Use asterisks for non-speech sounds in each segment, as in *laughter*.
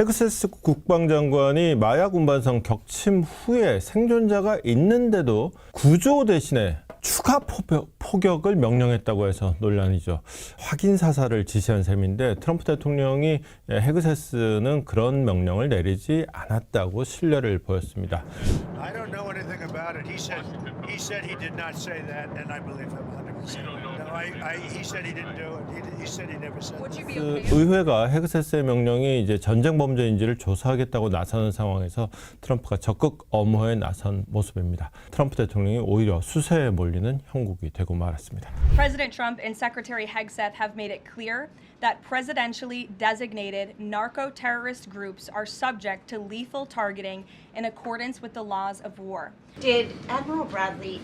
헤그세스 국방장관이 마약 운반선 격침 후에 생존자가 있는데도 구조 대신에 추가 포격, 포격 을 명령했다고 해서 논란이죠. 확인 사살을 지시한 셈인데 트럼프 대통령이 헤그세스는 그런 명령을 내리지 않았다고 신뢰를 보였습니다. I don't know anything about it. He said he said he did not say that, and I believe him 100%. No, I, I he said he didn't do it. He, he said he never said. Would that. you be 그? 의회가 헤그세스의 명령이 이제 전쟁 범죄인지를 조사하겠다고 나서는 상황에서 트럼프가 적극 엄호에 나선 모습입니다. 트럼프 대통령이 오히려 수세에 몰 리는 형국이 되고 말았습니다. President Trump and Secretary Hegseth have made it clear that presidentially designated narco terrorist groups are subject to lethal targeting in accordance with the laws of war. Did Admiral Bradley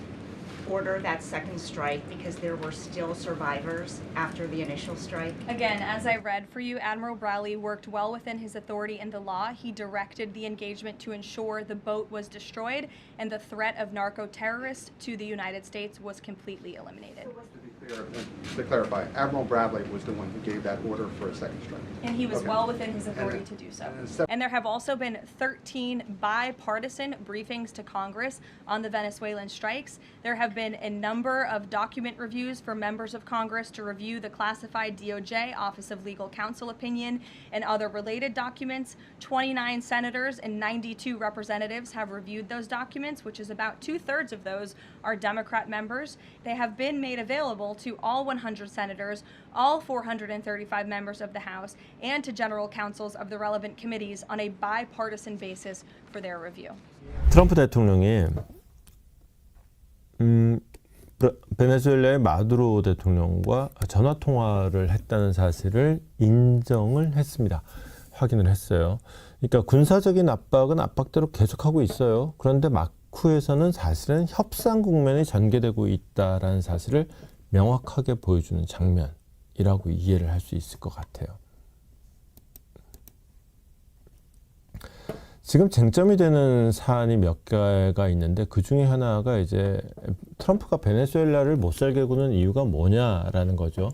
order that second strike because there were still survivors after the initial strike? Again, as I read for you, Admiral Bradley worked well within his authority in the law. He directed the engagement to ensure the boat was destroyed and the threat of narco terrorists to the United States was completely eliminated. To be clear, to clarify, Admiral Bradley was the one who gave that order for a second strike. And he was Okay. well within his authority to do so. and And there have also been 13 bipartisan briefings to Congress on the Venezuelan strikes. There have been a number of document reviews for members of Congress to review the classified DOJ Office of Legal Counsel opinion and other related documents. 29 senators and 92 representatives have reviewed those documents, which is about two thirds of those are Democrat members. They have been made available to all 100 senators, all 435 members of the House, and to general counsels of the relevant committees on a bipartisan basis for their review. 트럼프 대통령이 음, 베네수엘라의 마두로 대통령과 전화 통화를 했다는 사실을 인정을 했습니다. 확인을 했어요. 그러니까 군사적인 압박은 압박대로 계속하고 있어요. 그런데 마쿠에서는 사실은 협상 국면이 전개되고 있다라는 사실을 명확하게 보여주는 장면이라고 이해를 할 수 있을 것 같아요. 지금 쟁점이 되는 사안이 몇 개가 있는데 그 중에 하나가 이제 트럼프가 베네수엘라를 못 살게 구는 이유가 뭐냐라는 거죠.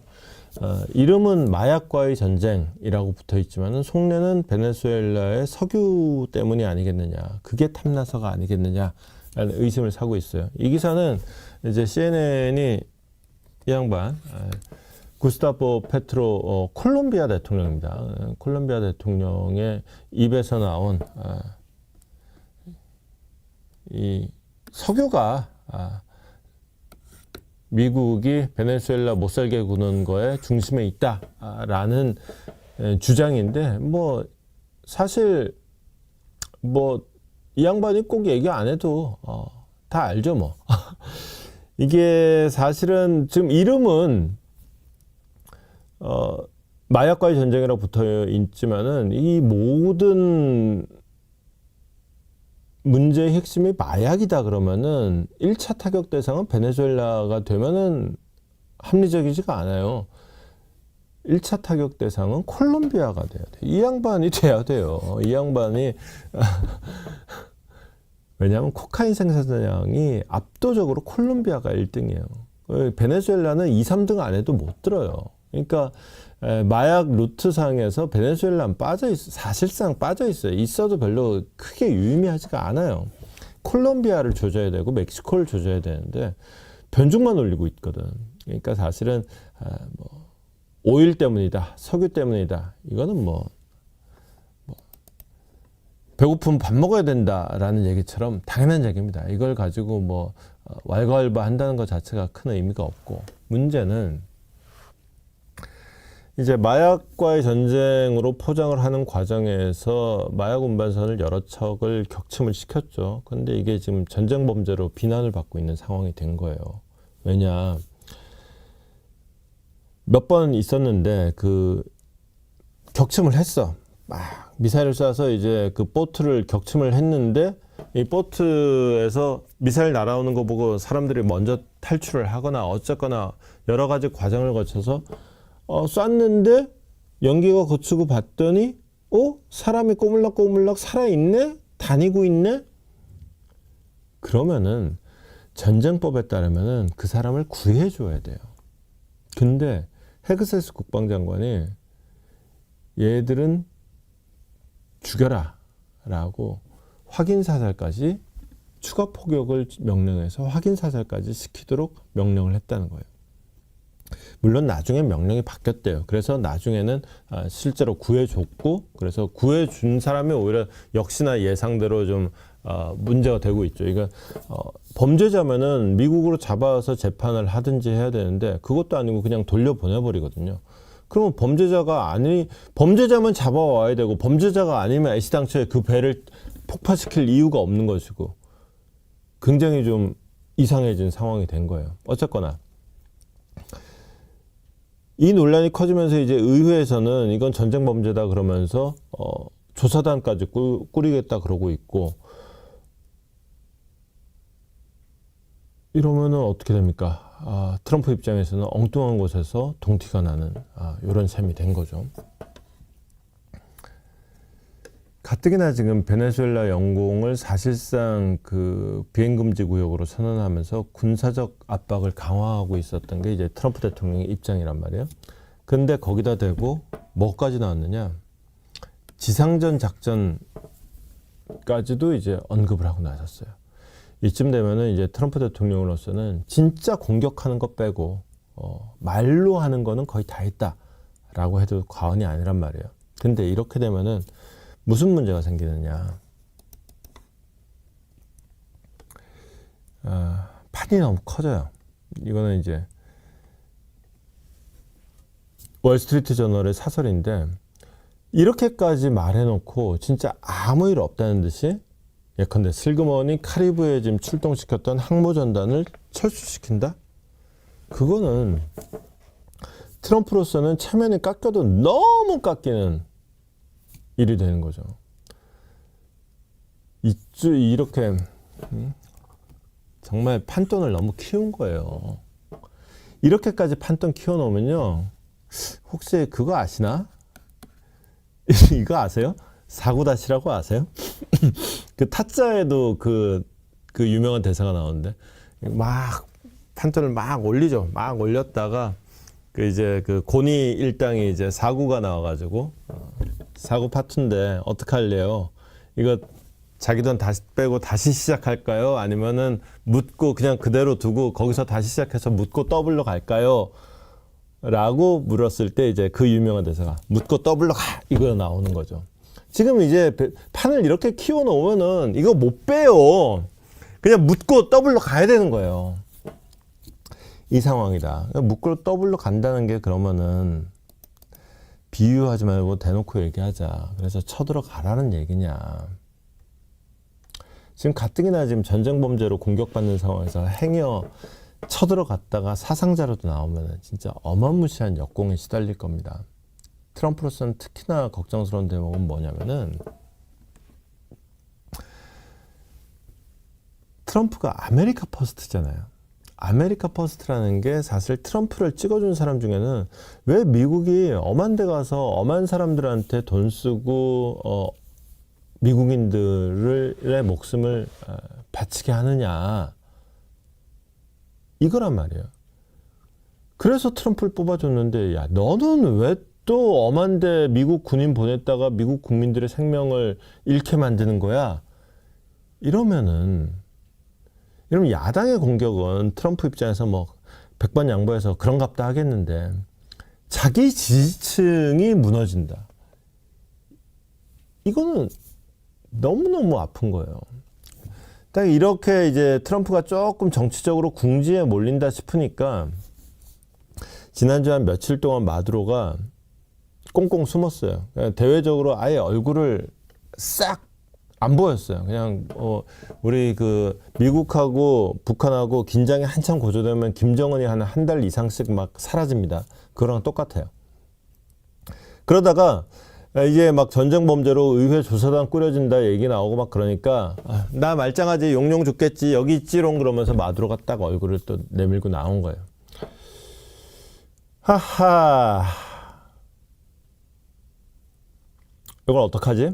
어, 이름은 마약과의 전쟁이라고 붙어 있지만은 속내는 베네수엘라의 석유 때문이 아니겠느냐. 그게 탐나서가 아니겠느냐라는 의심을 사고 있어요. 이 기사는 이제 CNN이 이 양반. 에, 구스타포 페트로 어, 콜롬비아 대통령입니다. 어, 콜롬비아 대통령의 입에서 나온 아, 이 석유가 아, 미국이 베네수엘라 못 살게 구는 거에 중심에 있다라는 에, 주장인데 뭐 사실 뭐 이 양반이 꼭 얘기 안 해도 어, 다 알죠 뭐 *laughs* 이게 사실은 지금 이름은 어, 마약과의 전쟁이라고 붙어 있지만은 이 모든 문제의 핵심이 마약이다 그러면은 1차 타격 대상은 베네수엘라가 되면은 합리적이지가 않아요. 1차 타격 대상은 콜롬비아가 돼야 돼. 이 양반이 돼야 돼요. 이 양반이 *laughs* 왜냐하면 코카인 생산량이 압도적으로 콜롬비아가 1등이에요. 베네수엘라는 2, 3등 안에도 못 들어요. 그러니까 에, 마약 루트상에서 베네수엘라는 빠져 있어 사실상 빠져 있어요. 있어도 별로 크게 유의미하지가 않아요. 콜롬비아를 조져야 되고 멕시코를 조져야 되는데 변죽만 올리고 있거든. 그러니까 사실은 아, 뭐 오일 때문이다, 석유 때문이다. 이거는 뭐, 뭐 배고프면 밥 먹어야 된다라는 얘기처럼 당연한 얘기입니다. 이걸 가지고 뭐 어, 왈가왈부 한다는 것 자체가 큰 의미가 없고 문제는 이제 마약과의 전쟁으로 포장을 하는 과정에서 마약 운반선을 여러 척을 격침을 시켰죠. 근데 이게 지금 전쟁 범죄로 비난을 받고 있는 상황이 된 거예요. 왜냐 몇 번 있었는데 그 격침을 했어. 막 미사일을 쏴서 이제 그 보트를 격침을 했는데 이 보트에서 미사일 날아오는 거 보고 사람들이 먼저 탈출을 하거나 어쨌거나 여러 가지 과정을 거쳐서 어, 쐈는데 연기가 거치고 봤더니 어? 사람이 꼬물락꼬물락 살아 있네? 다니고 있네? 그러면은 전쟁법에 따르면은 그 사람을 구해줘야 돼요. 근데 헤그세스 국방장관이 얘들은 죽여라 라고 확인 사살까지 추가 포격을 명령해서 확인 사살까지 시키도록 명령을 했다는 거예요. 물론 나중에 명령이 바뀌었대요. 그래서 나중에는 아, 실제로 구해줬고, 그래서 구해준 사람이 오히려 역시나 예상대로 좀 어, 문제가 되고 있죠. 이거 어, 범죄자면은 미국으로 잡아서 재판을 하든지 해야 되는데 그것도 아니고 그냥 돌려보내버리거든요. 그러면 범죄자가 아니 범죄자면 잡아와야 되고 범죄자가 아니면 애시당초에 그 배를 폭파시킬 이유가 없는 것이고 굉장히 좀 이상해진 상황이 된 거예요. 어쨌거나 이 논란이 커지면서 이제 의회에서는 이건 전쟁 범죄다 그러면서 어, 조사단까지 꾸, 꾸리겠다 그러고 있고 이러면은 어떻게 됩니까? 아, 트럼프 입장에서는 엉뚱한 곳에서 동티가 나는 아, 이런 셈이 된 거죠. 가뜩이나 지금 베네수엘라 영공을 사실상 그 비행 금지 구역으로 선언하면서 군사적 압박을 강화하고 있었던 게 이제 트럼프 대통령의 입장이란 말이에요. 근데 거기다 대고 뭐까지 나왔느냐? 지상전 작전까지도 이제 언급을 하고 나섰어요. 이쯤 되면은 이제 트럼프 대통령으로서는 진짜 공격하는 것 빼고 어, 말로 하는 거는 거의 다 했다라고 해도 과언이 아니란 말이에요. 근데 이렇게 되면은 무슨 문제가 생기느냐? 아, 판이 너무 커져요. 이거는 이제 월스트리트 저널의 사설인데 이렇게까지 말해놓고 진짜 아무 일 없다는 듯이 예컨대 슬그머니 카리브에 지금 출동시켰던 항모전단을 철수시킨다? 그거는 트럼프로서는 체면이 깎여도 너무 깎이는 일이 되는 거죠. 이주 이렇게 음, 정말 판돈을 너무 키운 거예요. 이렇게까지 판돈 키워놓으면요. 혹시 그거 아시나? *laughs* 이거 아세요? 사고다시라고 아세요? *laughs* 그 타짜에도 그, 그 유명한 대사가 나오는데 막 판돈을 막 올리죠. 막 올렸다가 그 이제 그 고니 일당이 이제 사고가 나와가지고 어, 사고 파투인데 어떡할래요? 이거 자기 돈 다시 빼고 다시 시작할까요? 아니면은 묻고 그냥 그대로 두고 거기서 다시 시작해서 묻고 더블로 갈까요? 라고 물었을 때 이제 그 유명한 대사가 묻고 더블로 가 이거 나오는 거죠. 지금 이제 배- 판을 이렇게 키워 놓으면은 이거 못 빼요. 그냥 묻고 더블로 가야 되는 거예요. 이 상황이다. 묻고 더블로 간다는 게 그러면은 비유하지 말고 대놓고 얘기하자. 그래서 쳐들어가라는 얘기냐. 지금 가뜩이나 지금 전쟁 범죄로 공격받는 상황에서 행여 쳐들어갔다가 사상자로도 나오면 진짜 어마무시한 역공에 시달릴 겁니다. 트럼프로서는 특히나 걱정스러운 대목은 뭐냐면은 트럼프가 아메리카 퍼스트잖아요. 아메리카 퍼스트라는 게 사실 트럼프를 찍어준 사람 중에는 왜 미국이 엄한 데 가서 엄한 사람들한테 돈 쓰고 어, 미국인들의 목숨을 어, 바치게 하느냐 이거란 말이에요. 그래서 트럼프를 뽑아줬는데 야 너는 왜 또 엄한데 미국 군인 보냈다가 미국 국민들의 생명을 잃게 만드는 거야? 이러면은 이러면 야당의 공격은 트럼프 입장에서 뭐 백번 양보해서 그런갑다 하겠는데 자기 지지층이 무너진다. 이거는 너무너무 아픈 거예요. 딱 이렇게 이제 트럼프가 조금 정치적으로 궁지에 몰린다 싶으니까 지난주 한 며칠 동안 마두로가 꽁꽁 숨었어요. 대외적으로 아예 얼굴을 싹 안 보였어요. 그냥 어 우리 그 미국하고 북한하고 긴장이 한참 고조되면 김정은이 한 한 달 이상씩 막 사라집니다. 그거랑 똑같아요. 그러다가 이제 막 전쟁 범죄로 의회 조사단 꾸려진다 얘기 나오고 막 그러니까 아, 나 말짱하지 용용 죽겠지 여기 있지롱 그러면서 마두로가 딱 얼굴을 또 내밀고 나온 거예요. 하하. 이걸 어떡하지?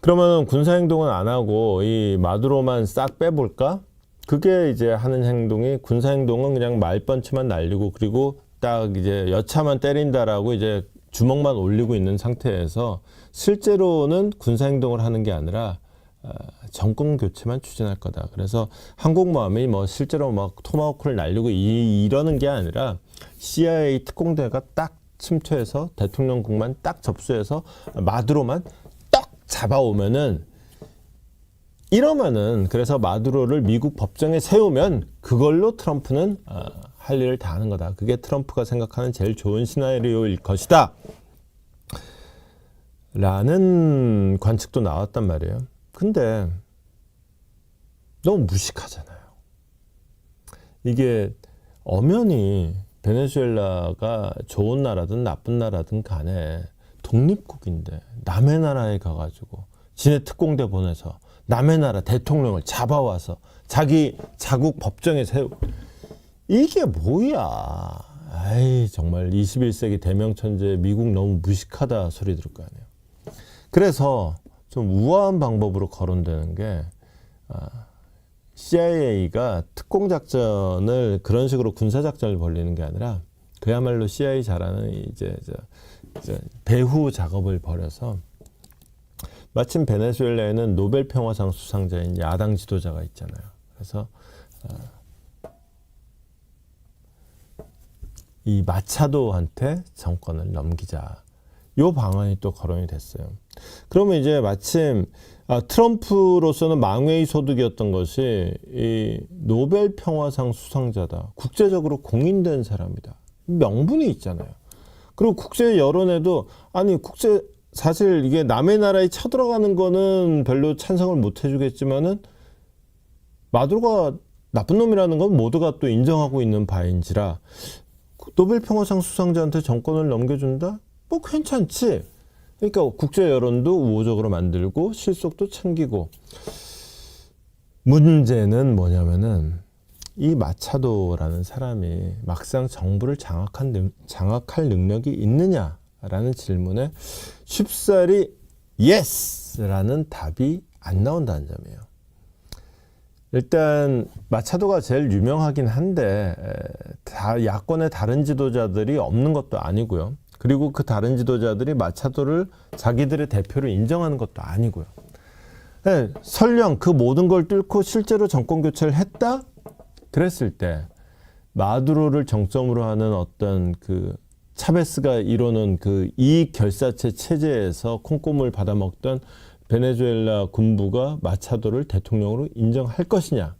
그러면 군사 행동은 안 하고 이 마두로만 싹 빼볼까? 그게 이제 하는 행동이 군사 행동은 그냥 말펀치만 날리고 그리고 딱 이제 여차만 때린다라고 이제 주먹만 올리고 있는 상태에서 실제로는 군사 행동을 하는 게 아니라 어, 정권 교체만 추진할 거다. 그래서 한국모함이 뭐 실제로 막 토마호크를 날리고 이, 이러는 게 아니라 CIA 특공대가 딱 침투해서 대통령궁만 딱 접수해서 마두로만 딱 잡아오면은 이러면은 그래서 마두로를 미국 법정에 세우면 그걸로 트럼프는 어, 할 일을 다 하는 거다. 그게 트럼프가 생각하는 제일 좋은 시나리오일 것이다. 라는 관측도 나왔단 말이에요. 근데 너무 무식하잖아요. 이게 엄연히 베네수엘라가 좋은 나라든 나쁜 나라든 간에 독립국인데 남의 나라에 가가지고 지네 특공대 보내서 남의 나라 대통령을 잡아와서 자기 자국 법정에 세우 이게 뭐야? 아이 정말 21세기 대명천재 미국 너무 무식하다 소리 들을 거 아니에요. 그래서 좀 우아한 방법으로 거론되는 게 아, CIA가 특공 작전을 그런 식으로 군사 작전을 벌리는 게 아니라 그야말로 CIA 잘하는 이제 저, 저 배후 작업을 벌여서 마침 베네수엘라에는 노벨 평화상 수상자인 야당 지도자가 있잖아요. 그래서 어, 이 마차도한테 정권을 넘기자. 요 방안이 또 거론이 됐어요. 그러면 이제 마침 아, 트럼프로서는 망회의 소득이었던 것이 이 노벨 평화상 수상자다. 국제적으로 공인된 사람이다. 명분이 있잖아요. 그리고 국제 여론에도 아니 국제 사실 이게 남의 나라에 쳐들어가는 거는 별로 찬성을 못 해주겠지만은 마두로가 나쁜 놈이라는 건 모두가 또 인정하고 있는 바인지라 노벨 평화상 수상자한테 정권을 넘겨준다? 뭐 괜찮지. 그러니까 국제 여론도 우호적으로 만들고 실속도 챙기고 문제는 뭐냐면은 이 마차도라는 사람이 막상 정부를 장악한 능, 장악할 능력이 있느냐라는 질문에 쉽사리 예스라는 답이 안 나온다는 점이에요. 일단 마차도가 제일 유명하긴 한데 에, 다 야권의 다른 지도자들이 없는 것도 아니고요. 그리고 그 다른 지도자들이 마차도를 자기들의 대표로 인정하는 것도 아니고요. 네, 설령 그 모든 걸 뚫고 실제로 정권 교체를 했다 그랬을 때 마두로를 정점으로 하는 어떤 그 차베스가 이루는 그 이익 결사체 체제에서 콩고물 받아먹던 베네수엘라 군부가 마차도를 대통령으로 인정할 것이냐?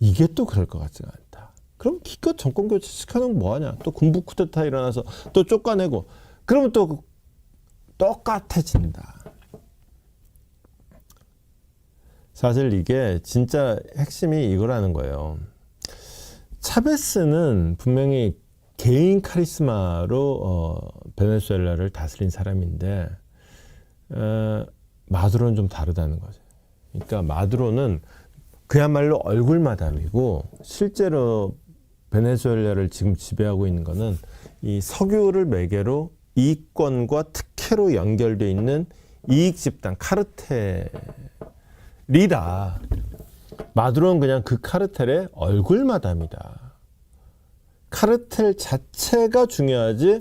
이게 또 그럴 것 같지가 않다. 그럼 기껏 정권 교체 시켜놓으면 뭐하냐? 또 군부 쿠데타 일어나서 또 쫓아내고 그러면 또 똑같아진다. 사실 이게 진짜 핵심이 이거라는 거예요. 차베스는 분명히 개인 카리스마로 어, 베네수엘라를 다스린 사람인데 어, 마두로는 좀 다르다는 거죠. 그러니까 마두로는 그야말로 얼굴 마담이고 실제로 베네수엘라를 지금 지배하고 있는 거는 이 석유를 매개로 이권과 특혜로 연결돼 있는 이익 집단 카르텔이다. 마두로는 그냥 그 카르텔의 얼굴마담이다. 카르텔 자체가 중요하지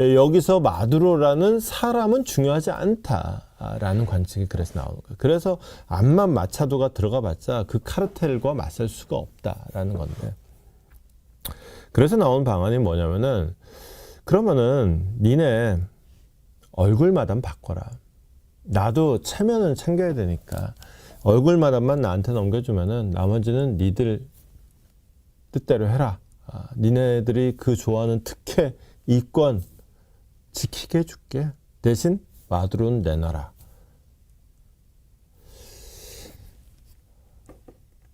예, 여기서 마두로라는 사람은 중요하지 않다라는 관측이 그래서 나오는 거예요. 그래서 암만 마차도가 들어가 봤자 그 카르텔과 맞설 수가 없다라는 건데. 그래서 나온 방안이 뭐냐면은 그러면은 니네 얼굴마담 바꿔라. 나도 체면은 챙겨야 되니까 얼굴마담만 나한테 넘겨주면은 나머지는 니들 뜻대로 해라. 아, 니네들이 그 좋아하는 특혜, 이권 지키게 해줄게. 대신 마두로는 내놔라.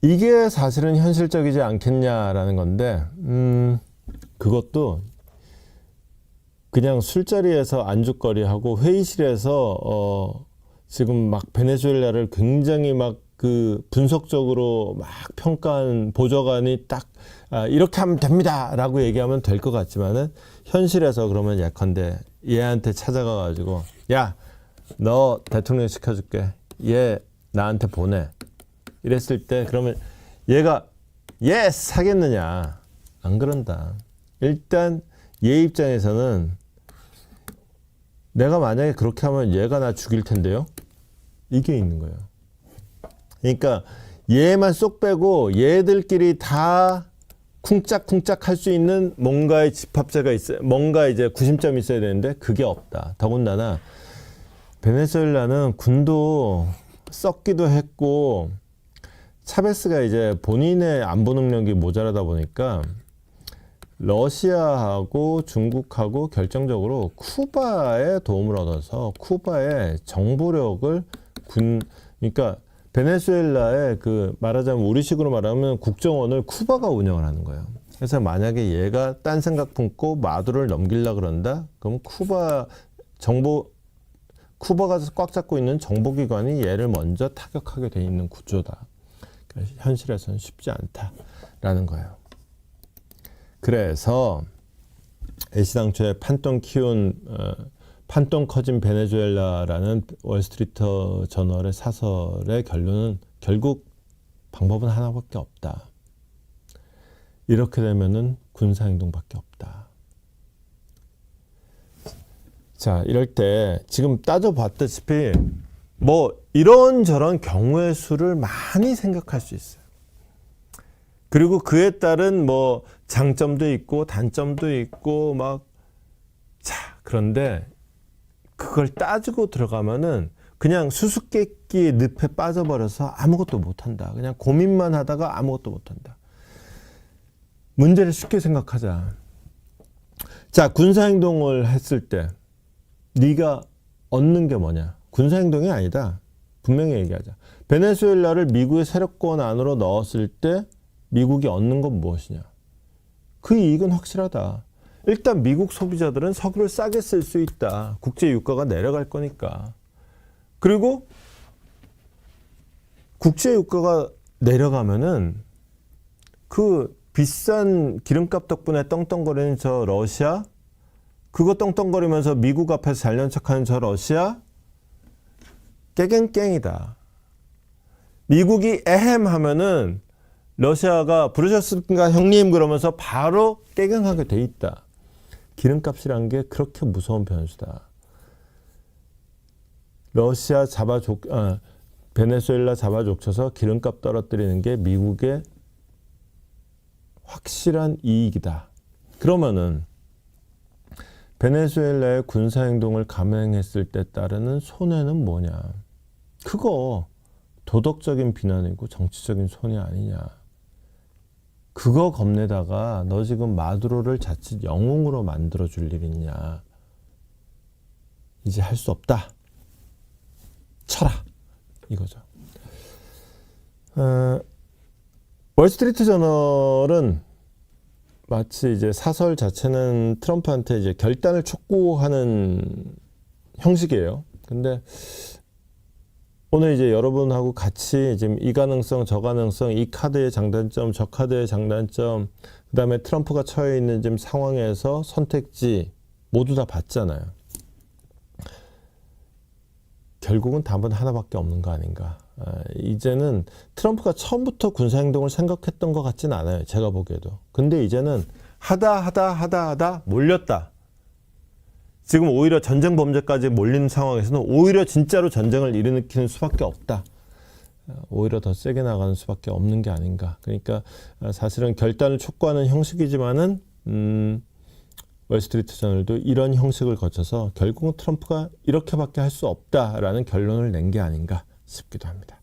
이게 사실은 현실적이지 않겠냐라는 건데, 음, 그것도 그냥 술자리에서 안주거리하고 회의실에서 어, 지금 막 베네수엘라를 굉장히 막 그 분석적으로 막 평가한 보좌관이 딱 아, 이렇게 하면 됩니다라고 얘기하면 될 것 같지만은 현실에서 그러면 예컨대 얘한테 찾아가 가지고 야 너 대통령 시켜줄게. 얘 나한테 보내 이랬을 때 그러면 얘가 예스 하겠느냐 안 그런다 일단 얘 입장에서는 내가 만약에 그렇게 하면 얘가 나 죽일 텐데요. 이게 있는 거예요. 그러니까 얘만 쏙 빼고 얘들끼리 다 쿵짝쿵짝 할 수 있는 뭔가의 집합체가 있어요. 뭔가 이제 구심점이 있어야 되는데 그게 없다. 더군다나 베네수엘라는 군도 썩기도 했고 차베스가 이제 본인의 안보 능력이 모자라다 보니까 러시아하고 중국하고 결정적으로 쿠바의 도움을 얻어서 쿠바의 정보력을 군 그러니까 베네수엘라의 그 말하자면 우리식으로 말하면 국정원을 쿠바가 운영을 하는 거예요. 그래서 만약에 얘가 딴 생각 품고 마두를 넘기려 그런다, 그럼 쿠바 정보 쿠바가 꽉 잡고 있는 정보기관이 얘를 먼저 타격하게 돼 있는 구조다. 현실에서는 쉽지 않다라는 거예요. 그래서 애시당초에 판돈 키운 어, 판돈 커진 베네수엘라라는 월스트리트 저널의 사설의 결론은 결국 방법은 하나밖에 없다. 이렇게 되면은 군사 행동밖에 없다. 자, 이럴 때 지금 따져봤다시피 뭐 이런저런 경우의 수를 많이 생각할 수 있어요. 그리고 그에 따른 뭐 장점도 있고 단점도 있고 막 자, 그런데 그걸 따지고 들어가면은 그냥 수수께끼의 늪에 빠져버려서 아무것도 못한다. 그냥 고민만 하다가 아무것도 못한다. 문제를 쉽게 생각하자. 자, 군사행동을 했을 때 네가 얻는 게 뭐냐? 군사 행동이 아니다. 분명히 얘기하자. 베네수엘라를 미국의 세력권 안으로 넣었을 때 미국이 얻는 건 무엇이냐? 그 이익은 확실하다. 일단 미국 소비자들은 석유를 싸게 쓸 수 있다. 국제 유가가 내려갈 거니까. 그리고 국제 유가가 내려가면은 그 비싼 기름값 덕분에 떵떵거리는 저 러시아 그거 떵떵거리면서 미국 앞에서 잘난 척하는 저 러시아 깨갱깽이다. 미국이 에헴 하면은 러시아가 부르셨습니까 형님 그러면서 바로 깨갱하게 돼 있다. 기름값이란 게 그렇게 무서운 변수다. 러시아 잡아 족, 아, 베네수엘라 잡아 족쳐서 기름값 떨어뜨리는 게 미국의 확실한 이익이다. 그러면은 베네수엘라의 군사 행동을 감행했을 때 따르는 손해는 뭐냐? 그거 도덕적인 비난이고 정치적인 손해 아니냐? 그거 겁내다가 너 지금 마두로를 자칫 영웅으로 만들어 줄 일 있냐? 이제 할 수 없다. 쳐라. 이거죠. 어, 월스트리트 저널은 마치 이제 사설 자체는 트럼프한테 이제 결단을 촉구하는 형식이에요. 근데 오늘 이제 여러분하고 같이 지금 이 가능성, 저 가능성, 이 카드의 장단점, 저 카드의 장단점, 그 다음에 트럼프가 처해 있는 지금 상황에서 선택지 모두 다 봤잖아요. 결국은 답은 하나밖에 없는 거 아닌가. 아, 이제는 트럼프가 처음부터 군사 행동을 생각했던 것 같진 않아요. 제가 보기에도. 근데 이제는 하다 하다 하다 하다 몰렸다. 지금 오히려 전쟁 범죄까지 몰리는 상황에서는 오히려 진짜로 전쟁을 일으키는 수밖에 없다. 어, 오히려 더 세게 나가는 수밖에 없는 게 아닌가. 그러니까 어, 사실은 결단을 촉구하는 형식이지만은 음, 월스트리트 저널도 이런 형식을 거쳐서 결국은 트럼프가 이렇게밖에 할 수 없다라는 결론을 낸 게 아닌가 싶기도 합니다.